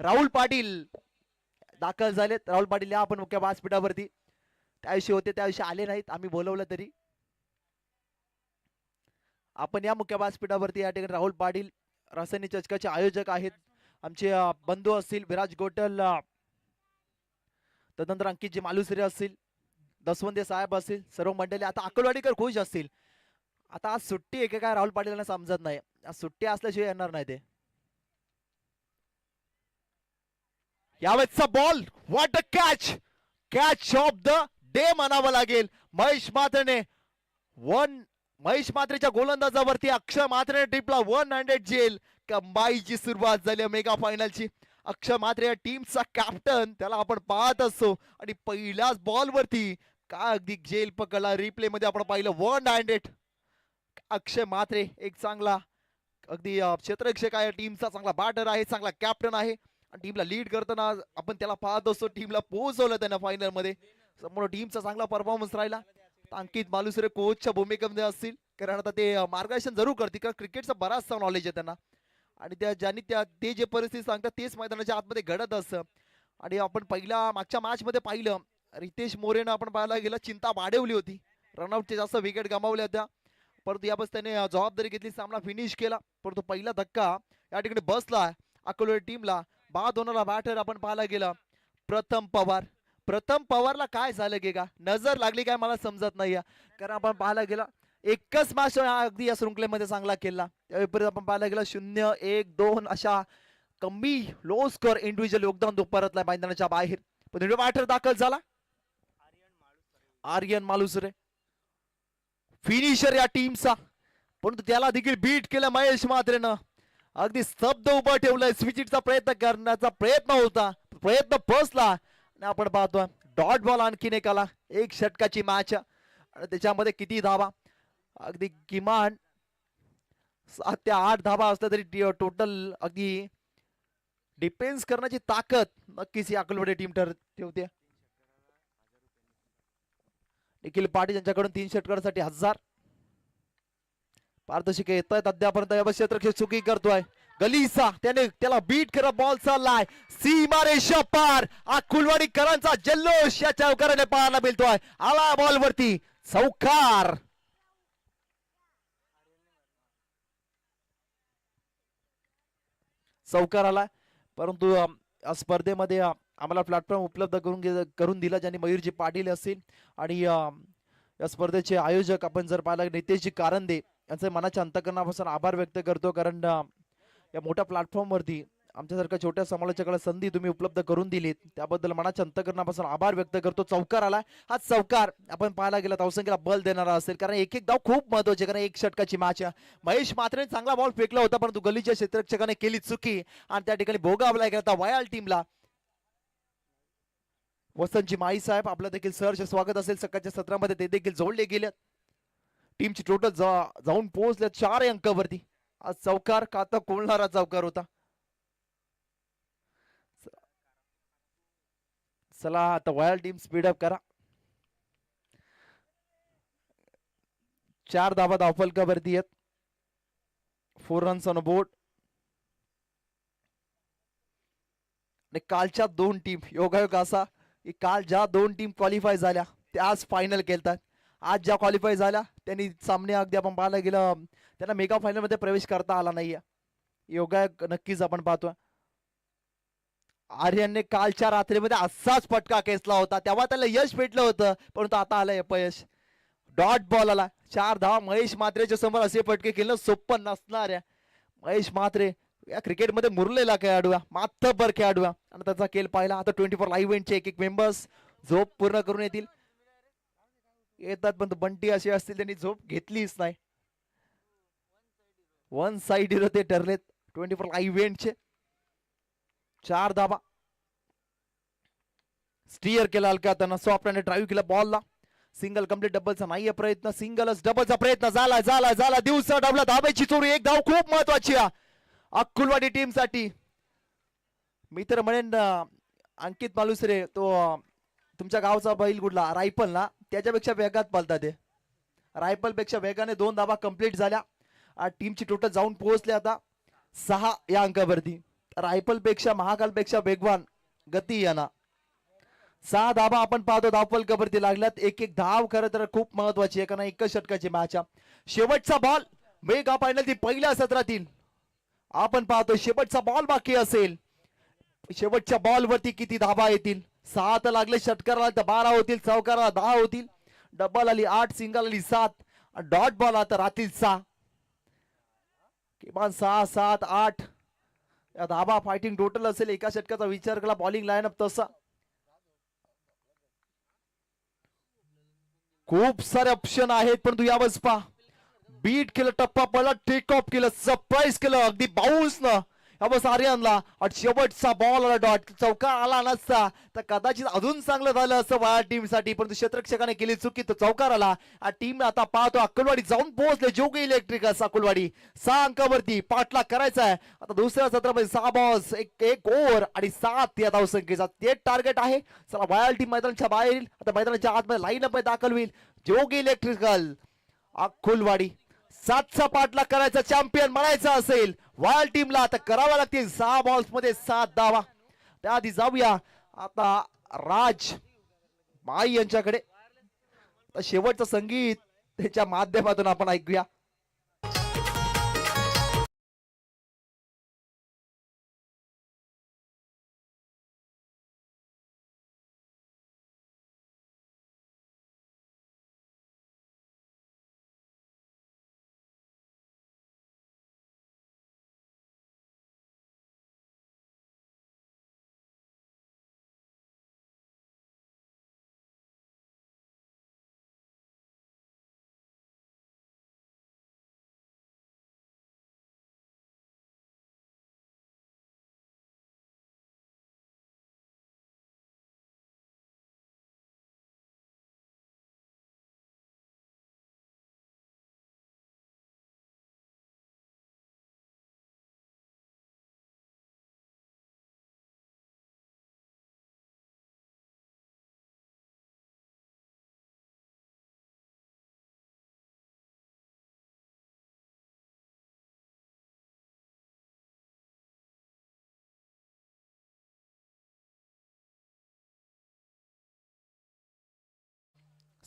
राहुल पाटील दाखल झालेत. राहुल पाटील या आपण मुख्य व्यासपीठावरती त्याविषयी होते त्याविषयी आले नाहीत. आम्ही बोलवलं तरी. आपण या मुख्य व्यासपीठावरती या ठिकाणी राहुल पाटील रासायनिक चषकाचे आयोजक आहेत. आमचे बंधू असतील विराज गोटल अ, तदनंतर अंकितजी मालुसरे असतील दसवंदे साहेब असतील सर्व मंडळी. आता अकोलवाडीकर खुश असतील. आता आज सुट्टी आहे काय राहुल पाटील समजत नाही. आज सुट्टी असल्याशिवाय येणार नाही ते. यावेळेचा ball what a catch catch of the day म्हणावं लागेल. महेश मात्रेने वन महेश मात्रेच्या गोलंदाजावरती अक्षय मात्रेने ट्रिपला वन हंड्रेड जेल. कंबाईची सुरुवात झाली मेगा फायनलची अक्षय मात्रे या टीमचा कॅप्टन त्याला आपण पाहत असतो. आणि पहिल्याच बॉलवरती का काय अगदी जेल पकडला. रिप्ले मध्ये आपण पाहिलं वन हंड्रेड अक्षय मात्रे एक चांगला अगदी अं, क्षेत्ररक्षक आहे. टीमचा चांगला बॅटर आहे. चांगला कॅप्टन आहे. टीमला लीड करताना आपण त्याला पाहत असतो टीमला पोहोचवलं त्यांना फायनलमध्ये. समोर टीमचा चांगला परफॉर्मन्स राहिला. अंकित मालुसरे कोचच्या भूमिकेमध्ये असतील. कारण आता ते मार्गदर्शन जरूर करतील कारण क्रिकेटचा बराचसा नॉलेज आहे त्यांना. आणि त्या ज्यांनी त्या ते जे परिस्थिती सांगतात तेच मैदानाच्या आतमध्ये घडत असतं. आणि आपण पहिल्या मागच्या मॅचमध्ये पाहिलं रितेश मोरेनं आपण पाहायला गेलं चिंता वाढवली होती. रनआउटचे जास्त विकेट गमावल्या होत्या. परंतु यावेळेस त्याने जबाबदारी घेतली सामना फिनिश केला. परंतु पहिला धक्का या ठिकाणी बसला अकोले टीमला. बाद होणारा बॅटर आपण पाहायला गेलं. प्रथम पवार. प्रथम पवारला काय झालं गे का नजर लागली काय मला समजत नाही कारण आपण पाहायला गेला एकच मॅच अगदी या शृंखलेमध्ये चांगला केला. त्या विपरीत आपण पाहायला गेला शून्य एक दोन अशा कमी लो स्कोर इंडिव्हिज्युअल योगदान तो परतला मैदानाच्या बाहेर. पण बॅटर दाखल झाला. आर्यन मालुसरे. फिनिशर या टीमचा परंतु त्याला देखील बीट केलं महेश मात्रेनं. अगदी स्तब्ध उभा ठेवलाय. स्विचिटचा प्रयत्न करण्याचा प्रयत्न होता. प्रयत्न फसला आणि आपण पाहतोय डॉट बॉल आणखीन एक आला एक षटकाची मॅच आणि त्याच्यामध्ये किती धावा? अगदी किमान सात ते आठ धावा असल्या तरी टोटल अगदी डिफेन्स करण्याची ताकद नक्कीच ही अकलवडे टीम ठर ठेवते. निखिल पाटील यांच्याकडून तीन षटकासाठी हजार. पारदर्शिका येत आहेत अद्यापर्यंत या क्षेत्र चुकी करतोय. गलीसा त्याने त्याला बीट करत बॉल चाललाय. सीमा रेषा पार अकुलवाडीकरांचा जल्लोष या चौकाराने पाहायला मिळतोय. आला बॉल वरती. चौकार. चौकार आला. परंतु स्पर्धेमध्ये आम्हाला प्लॅटफॉर्म उपलब्ध करून करून दिला ज्यांनी मयूरजी पाटील असतील. आणि या स्पर्धेचे आयोजक आपण जर पाहिला नितेशजी कारंदे. यांचे मनाच्या अंतकरणापासून आभार व्यक्त करतो. कारण या मोठ्या प्लॅटफॉर्मवरती आमच्यासारख्या छोट्या समालोचकाला संधी तुम्ही उपलब्ध करून दिलीत. त्याबद्दल मनाच्या अंतकरणापासून आभार व्यक्त करतो. चौकार आला हा चौकार आपण पाहायला गेला तर बल देणारा असेल. कारण एक एक धाव खूप महत्त्वाचे कारण एक षटकाची मॅच महेश मात्रेने चांगला बॉल फेकला होता परंतु गलीच्या क्षेत्रक्षकाने केली चुकी आणि त्या ठिकाणी भोगावला गेला होता वयाल टीमला वसंतजी माई साहेब आपलं देखील सहर्ष स्वागत असेल. सकाळच्या सत्रामध्ये ते देखील जोडले गेले टीमची टोटल जा जाऊन पोहोचल्या चार अंकावरती. आज चौकार काता तर कोलणारा चौकार होता. चला आता वयाल टीम स्पीड अप करा. चार धाबा धावफलकावरती आहेत? फोर रन्स ऑन बोर्ड आणि कालच्या दोन टीम योगायोग असा की काल ज्या दोन टीम क्वालिफाय झाल्या त्या आज फायनल केलतात आज ज्या क्वालिफाय झाल्या त्यांनी सामने अगदी आपण पाहायला गेलं त्यांना मेगा फायनलमध्ये प्रवेश करता आला नाहीया. योगा नक्कीच आपण पाहतोय. आर्यनने कालच्या रात्रीमध्ये असाच फटका खेचला होता तेव्हा त्याला यश भेटलं होतं परंतु आता आलं अपयश. डॉट बॉल आला. चार धावा महेश मात्रेच्या समोर असे फटके खेळणं सोपं नसणार आहे. महेश मात्रे या क्रिकेटमध्ये मुरलेला खेळाडू मात्र माथबर खेळाडू आणि त्याचा खेळ पाहिला. आता ट्वेंटी फोर लाईव्ह इव्हेंटचे एक एक मेंबर्स झोप पूर्ण करून येतील. येतात पण बंटी असे असतील त्यांनी झोप घेतलीच नाही. वन साईड हिरो ते ठरलेत ट्वेंटी फोर लाईव्ह इव्हेंटचे चार धाबा. स्टिअर केला हलका त्यांना सॉफ्ट आणि ड्राईव्ह केला बॉलला सिंगल कंप्लीट डबलचा नाहीये प्रयत्न सिंगलच डबलचा प्रयत्न झाला झाला झाला दिवसा डबला धाब्याची चोरी एक धाव खूप महत्वाची आहे. अक्कुलवाडी टीमसाठी. मी तर म्हणेन अंकित मालुसरे तो तुमच्या गावचा बैल कुठला? रायफल ना? त्याच्यापेक्षा वेगात पलता ते. रायफलपेक्षा वेगाने दोन धाबा कंप्लीट झाल्या. टीमची टोटल जाऊन पोहोचले आता सहा या अंकावरती. रायफलपेक्षा महाकालपेक्षा वेगवान गती यांना सहा धाबा आपण पाहतो धावपलकावरती लागल्यात. एक एक धाव खरं तर खूप महत्वाची आहे कारण एकच षटकाची मॅच शेवटचा बॉल मेगा फायनल ती पहिल्या सत्रातील. आपण पाहतो शेवटचा बॉल बाकी असेल. शेवटच्या बॉल वरती किती धाबा येतील? सहा तर लागले षटकाराला तर बारा होतील चौकाराला दहा होतील. डबल आली आठ सिंगल आली सात. डॉट बॉल आता राहतील सहा. किमान सहा सात आठ. या धाबा फायटिंग टोटल असेल. एका षटकाचा विचार केला बॉलिंग लाईनअप तसा. खूप सारे ऑप्शन आहेत परंतु बस पहा. बीट केलं टप्पा पडला टेक ऑफ केलं सरप्राईज केलं अगदी बाउन्स ना. यावेळेस आर्यनला आणि शेवटचा बॉल आला डॉट चौका आला नसता. तर कदाचित अजून चांगलं झालं असं वाया टीमसाठी परंतु क्षेत्रक्षकाने केली चुकी तो चौकार आला. टीम आता पाहतो अक्कलवाडी जाऊन पोहोचले. जोगी इलेक्ट्रिक अक्कलवाडी. सहा अंकावरती पाठला करायचा आहे. आता दुसऱ्या सत्रामध्ये सहा बॉल्स एक एक ओव्हर आणि सात या धावसंख्येचा. ते टार्गेट आहे. चला वायल टीम मैदानाच्या बाहेर येईल. आता मैदानाच्या आतमध्ये लाईन अप दाखल होईल. जोगी इलेक्ट्रिकल अक्कुलवाडी. सातचा पाठला करायचा चॅम्पियन म्हणायचा असेल. वायल टीमला आता करावा लागतील. सहा बॉल्समध्ये सात धावा. त्याआधी जाऊया. आता राज माई यांच्याकडे. शेवटचं संगीत त्याच्या माध्यमातून आपण ऐकूया.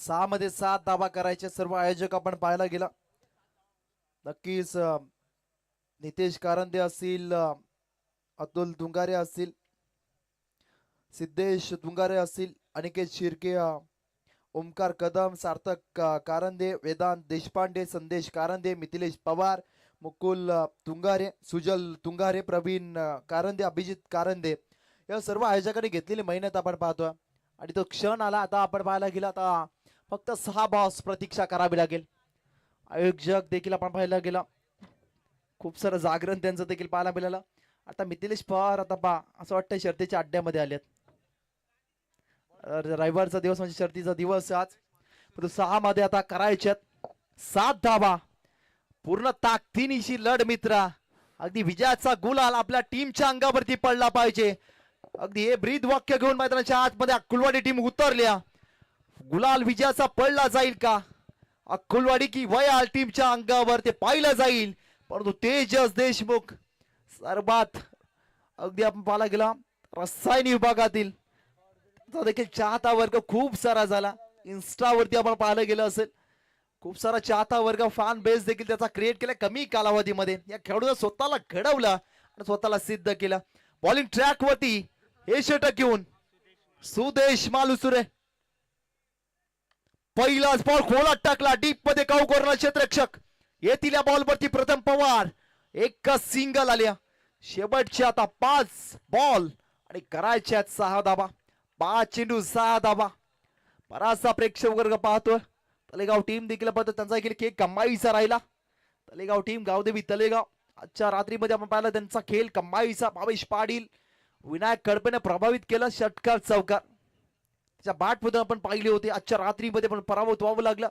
सहा मध्ये सात धाबा करायचे सर्व आयोजक आपण पाहायला गेला. नक्कीच नितेश कारंदे असतील अतुल तुंगारे असतील सिद्धेश तुंगारे असतील अनिकेत शिर्के ओमकार कदम सार्थक कारंदे वेदांत देशपांडे संदेश कारंदे मिथिलेश पवार मुकुल तुंगारे सुजल तुंगारे प्रवीण कारंदे अभिजित कारंदे. या सर्व आयोजकांनी घेतलेली मेहनत आपण पाहतोय. आणि तो क्षण आला आता आपण पाहायला गेला आता फक्त सहा बॉस प्रतीक्षा करावी लागेल. आयोजक देखील आपण पाहायला गेला. खूप सारं जागरण त्यांचं देखील पाहायला मिळालं. आता मिथिलेश पवार आता पा असं वाटतं शर्तीच्या अड्ड्यामध्ये आलेत. रविवारचा दिवस म्हणजे शर्तीचा दिवस आज. परंतु सहा मध्ये आता करायच्यात सात धाबा पूर्ण ताकदीनिशी लढ मित्रा. अगदी विजयाचा गुलाल आपल्या टीमच्या अंगावरती पडला पाहिजे. अगदी हे ब्रीद वाक्य घेऊन मैदानाच्या आतमध्ये अक्कुलवाडी टीम उतरल्या. गुलाल विजयाचा पडला जाईल का? अक्कुलवाडी की वयाल टीमच्या अंगावर ते पाहिलं जाईल. परंतु तेजस देशमुख सर्वात अगदी आपण पाहायला गेला रसायन विभागातील त्याचा देखील चाहता वर्ग खूप सारा झाला. इन्स्टावरती आपण पाहायला गेलं असेल खूप सारा चाहता वर्ग फॅन बेस देखील त्याचा क्रिएट केला कमी कालावधीमध्ये. या खेळाडूने स्वतःला घडवला आणि स्वतःला सिद्ध केलं. बॉलिंग ट्रॅकवरती हे षटक घेऊन सुदेश मालुसुरे पहिलाच बॉल खोलात टाकला. डीपमध्ये काऊ कोरला क्षेत्ररक्षक? येतील या बॉल वरती प्रथम पवार. एकच सिंगल आल्या. शेवटचे आता पाच बॉल आणि करायचे आहेत सहा धाबा पाच चेंडू सहा धाबा बराचसा प्रेक्षक वर्ग पाहतोय. तलेगाव टीम देखील पाहतो त्यांचा देखील खेळ कमाईचा राहिला. तलेगाव टीम गावदेवी तलेगाव. आजच्या रात्रीमध्ये आपण पाहिलं त्यांचा खेळ कमाईचा. भावेश पाटील विनायक कडपेने प्रभावित केला. षटकार चौकार. त्याच्या बाटमधून आपण पाहिले होते. आजच्या रात्रीमध्ये पण पराभूत व्हावं लागलं.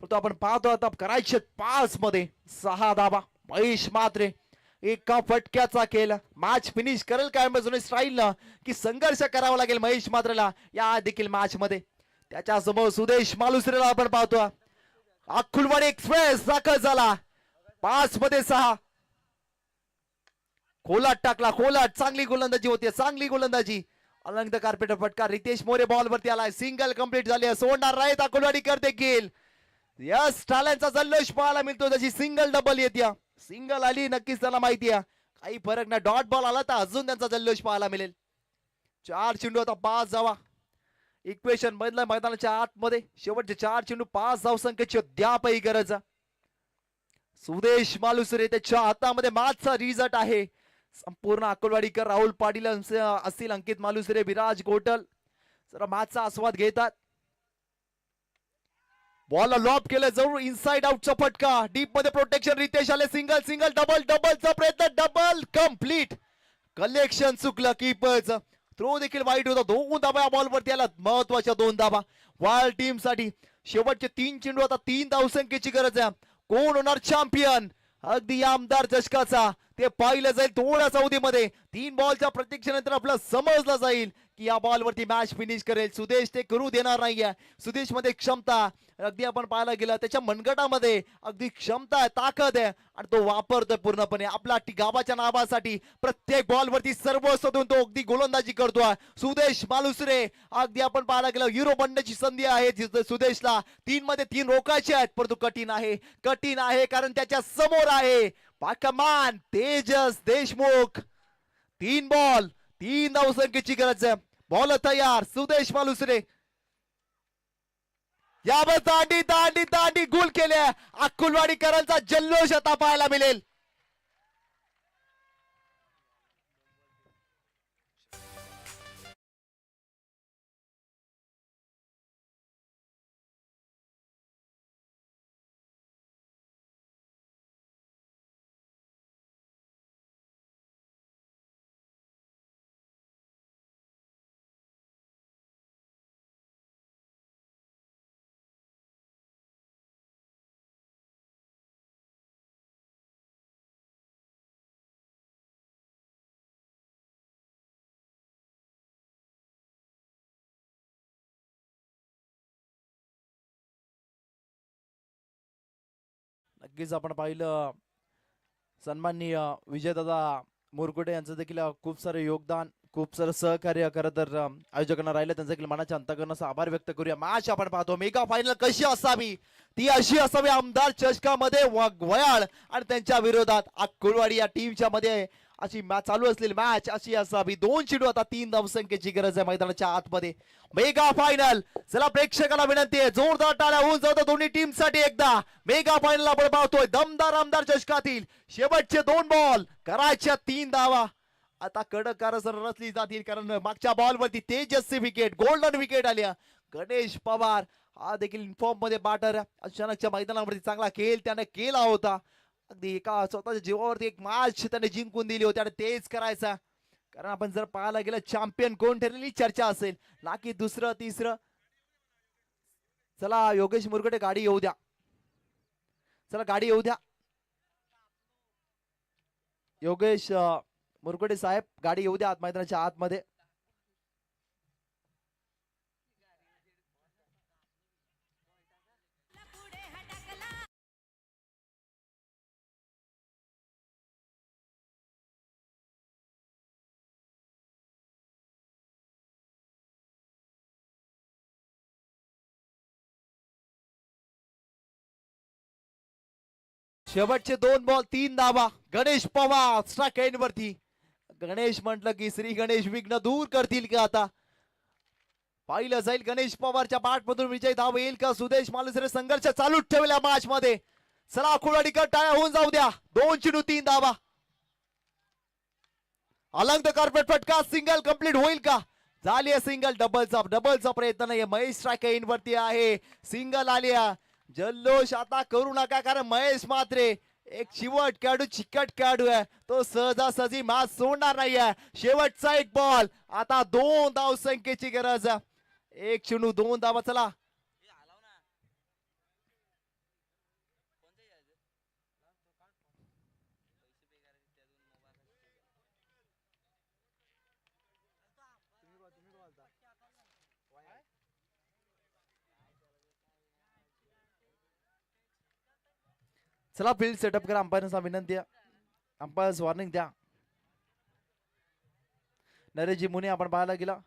परंतु आपण पाहतो आता करायचे पाच मध्ये सहा धाबा महेश मात्रे एका फटक्याचा केला मॅच फिनिश करेल काय म्हणजे जुने की संघर्ष करावा लागेल महेश मात्रेला? या देखील मॅच मध्ये. त्याच्यासमोर सुदेश मालुसरेला आपण पाहतो अक्कुलवाडी एक्सप्रेस दाखल झाला. पाच मध्ये सहा. खोलाट टाकला. खोलाट चांगली गोलंदाजी होती. चांगली गोलंदाजी. अलंग कार्पेटर फटका रितेश मोरे बॉल वरती आलाय. सिंगल कंप्लीट झाली आहे. सोडणार राहीत कोलवाडीकर देखील यस टाल्यांचा जल्लोष पाहायला मिळतो. त्याची सिंगल डबल येत्या सिंगल आली नक्कीच त्याला माहिती आहे. काही फरक नाही. डॉट बॉल आला तर अजून त्यांचा जल्लोष पाहायला मिळेल. चार चेंडू आता पाच जावा. इक्वेशन मधल्या मैदानाच्या आतमध्ये. शेवटचे चार चेंडू पाच धाव संख्येची द्यापही गरज. आहे. सुदेश मालुसरे त्याच्या हातामध्ये मागचा रिझल्ट आहे. संपूर्ण अकोलवाडीकर राहुल पाटील असतील अंकित मालुसरे विराज गोटल जरा मॅचचा आस्वाद घेतात. बॉल लॉप केलं जरूर इनसाइड आउटचा फटका. डीपमध्ये प्रोटेक्शन रितेश आले सिंगल सिंगल डबल डबलचा प्रयत्न डबल कंप्लीट कलेक्शन चुकलं कीपच थ्रो देखील वाईट होता. दोन धाबा या बॉलवरती आला. महत्त्वाच्या दोन धाबा वाल टीमसाठी शेवटचे तीन चेंडू आता तीन धावसंख्येची गरज आहे. कोण होणार चॅम्पियन अगदी आमदार चषकाचा ते पाहिलं जाईल थोड्या अवधीमध्ये तीन बॉलच्या प्रतीक्षेनंतर आपला समजलं जाईल की या बॉलवरती मॅच फिनिश करेल. सुदेश ते करू देणार नाहीये. सुदेशमध्ये क्षमता अगदी आपण पाहायला गेलं त्याच्या मनगटामध्ये अगदी क्षमता आहे ताकद आहे आणि तो वापरतोय पूर्णपणे. आपला गावाच्या नावासाठी प्रत्येक बॉलवरती सर्वस्व देऊन तो अगदी गोलंदाजी करतोय. सुदेश मालुसरे अगदी आपण पाहायला गेलं युरो बनण्याची संधी आहे. सुदेशला तीन मध्ये तीन रोखायचे आहेत परंतु कठीण आहे. कठीण आहे कारण त्याच्यासमोर आहे पाकमान तेजस देशमुख. तीन बॉल तीन धावसंख्येची गरज आहे. बॉल तयार सुदेश मालुसरे यावर दांडी दांडी दांडी गुल केले अक्कुलवाडीकरांचा जल्लोष आता पाहायला मिळेल. नक्कीच आपण पाहिलं. सन्माननीय विजयदादा मुरकुटे यांचं देखील खूप सारं योगदान खूप सारं सहकार्य खरं तर आयोजकांना राहिलं. त्यांचं देखील मनाच्या अंतकरणाचा आभार व्यक्त करूया. मॅच आपण पाहतो मेगा फायनल कशी असावी? ती अशी असावी आमदार चषकामध्ये वयाळ आणि त्यांच्या विरोधात अक्कुलवाडी या टीमच्या मध्ये अशी मॅच चालू असलेली मॅच अशी असावी. दोन चेंडू आता तीन धावसंख्येची गरज आहे मैदानाच्या आतमध्ये. मेगा फायनल चला प्रेक्षकाला विनंती आहे. जोरदार टाळ्या होऊन जातो दोन्ही टीमसाठी एकदा. मेगा फायनल आपण पाहतोय. दमदार आमदार चषकातील. शेवटचे दोन बॉल करायच्या तीन धावा. आता कडक कारसर रचली जातील कारण मागच्या बॉलवरती तेजस्वी विकेट गोल्डन विकेट आल्या गणेश पवार. हा देखील इन्फॉर्ममध्ये बाटर अचानकच्या मैदानावरती चांगला खेळ त्याने केला होता. अगदी एका स्वतःच्या जीवावरती एक मॅच त्याने जिंकून दिली होती आणि तेच करायचा. कारण आपण जर पाहायला गेलं चॅम्पियन कोण ठरलेली चर्चा असेल? ना की दुसरं तिसरं. चला योगेश मुरगटे गाडी येऊ द्या. चला गाडी येऊ द्या. योगेश मुरगटे साहेब गाडी येऊ द्या आत मैदानाच्या आतमध्ये. शेवटचे दोन बॉल तीन धावा. गणेश पवार स्ट्राक एंड वरती. गणेश म्हटलं की श्री गणेश विघ्न दूर करतील का आता? पाहिलं जाईल गणेश पवारच्या पाठमधून मधून विजय धाव येईल का? सुदेश मालुसरे संघर्ष चालूच ठेवल्या मॅच मध्ये चला कुळाडीकर टाळ्या होऊन जाऊ द्या. दोन चेंडू तीन धावा. अलंग कार्पेट फटका. सिंगल कंप्लीट होईल का? झाली सिंगल डबलचा डबलचा प्रयत्न नाही महेश स्ट्राईक इन वरती आहे. सिंगल आलिया. जल्लोष आता करू नका कारण महेश मात्रे एक चिवट खेळाडू चिकट खेळाडू आहे. तो सहजासहजी मास सोडणार नाही आहे शेवटचा एक बॉल आता दोन धाव संख्येची गरज आहे. एक चेंडू दोन धावा चला. चला फील्ड सेटअप करा. अंपायरचा विनंती आहे. अंपायर्स वॉर्निंग द्या. नरेशजी मुने आपण पाहायला गेला.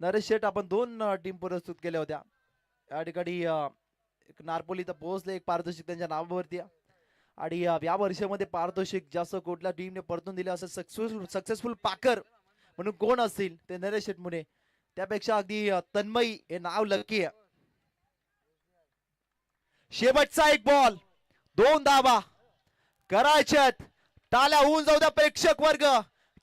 नरेश शेठ आपण दोन टीम प्रस्तुत केल्या होत्या. या ठिकाणी एक नारपोली तर पोहोचले. एक पारितोषिक त्यांच्या नावावरती आणि या वर्षामध्ये पारितोषिक जास्त कुठल्या टीमने परतून दिले असं सक्सेसफुल सक्सेसफुल पाकर म्हणून कोण असतील ते नरेश शेठ मुने. त्यापेक्षा अगदी तन्मयी हे नाव लकी आहे. शेवटचा एक बॉल दोन धावा. करायच्यात. टाल्या होऊन जाऊ द्या प्रेक्षक वर्ग.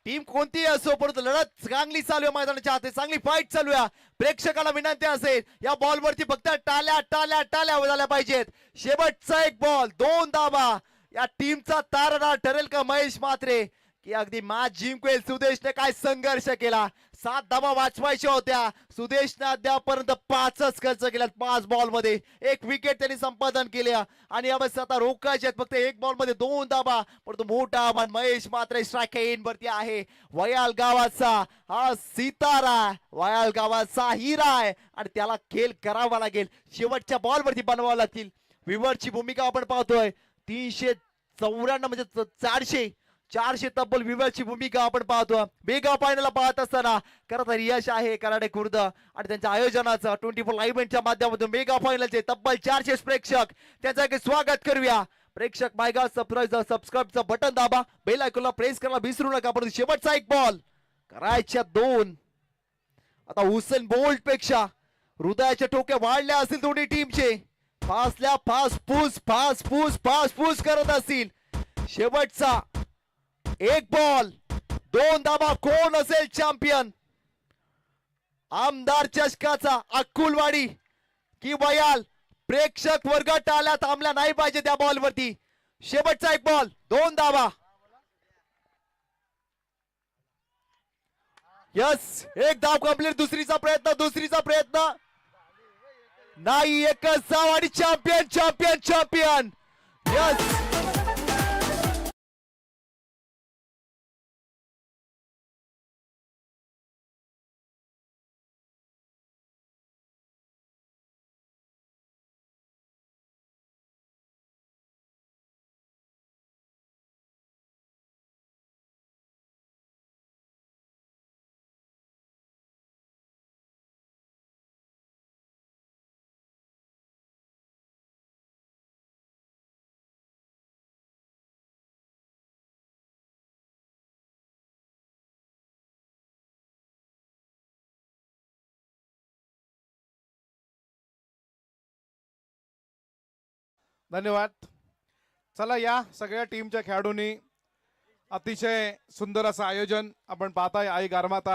टीम कोणतीही असो परंतु लढत चांगली चालू आहे मैदानाच्या हाती चांगली फाईट चालू आहे. प्रेक्षकाला विनंती असेल या बॉल वरती फक्त टाल्या टाल्या टाल्या झाल्या पाहिजेत. शेवटचा एक बॉल दोन धावा. या टीमचा तारणार ठरेल का महेश मात्रे की अगदी मा जिंकवेल सुदेशने काय संघर्ष केला? सात धावा वाचवायच्या होत्या. सुदेशने अद्यापर्यंत पाचच खर्च केला पाच बॉलमध्ये. एक विकेट त्यांनी संपादन केल्या. आणि यावेळेस आता रोखायचे आहेत. फक्त एक बॉलमध्ये दोन धाबा परंतु मोठा आव्हान महेश मात्र स्ट्राईक वरती आहे. वयाल गावाचा हा सितारा. वयाल गावाचा हिरा आहे. आणि त्याला खेळ करावा लागेल. शेवटच्या बॉल वरती बनवावं लागतील. विवरची भूमिका आपण पाहतोय. तीनशे चौऱ्याण्णव म्हणजे चारशे चारशे तब्बल विवरची भूमिका आपण पाहतो. मेगा फायनल पाहत असताना खरं तर यश आहे कराडे खुर्द. आणि त्यांच्या आयोजनाचं ट्वेंटी फोर लाईव्हच्या माध्यमातून मेगा फायनलचे तब्बल चारशे प्रेक्षक त्यांचं एक स्वागत करूया. प्रेक्षक मायगा सबस्क्राईब सबस्क्राईबचं बटन दाबा. बेल आयकॉनला प्रेस करायला विसरू नका. परंतु शेवटचा एक बॉल करायच्या दोन. आता हुसेन बोल्टपेक्षा हृदयाच्या टोक्या वाढल्या असतील दोन्ही टीमचे फासल्या फास फूस फास फूस फास फूस करत असतील. शेवटचा एक बॉल. दोन धाबा कोण असेल चॅम्पियन आमदार चषकाचा अक्कुलवाडी कि बयाल प्रेक्षक वर्ग टाळ्या थांबल्या नाही पाहिजे त्या बॉल वरती. शेवटचा एक बॉल दोन धावा यस एक धाव कंप्लीट दुसरीचा प्रयत्न दुसरीचा प्रयत्न. नाही एकच धाव आणि चॅम्पियन चॅम्पियन चॅम्पियन यस धन्यवाद. चला या सगळ्या टीमच्या खेळाडूंनी. अतिशय सुंदर असं आयोजन आपण पाहताय. आई गारमाता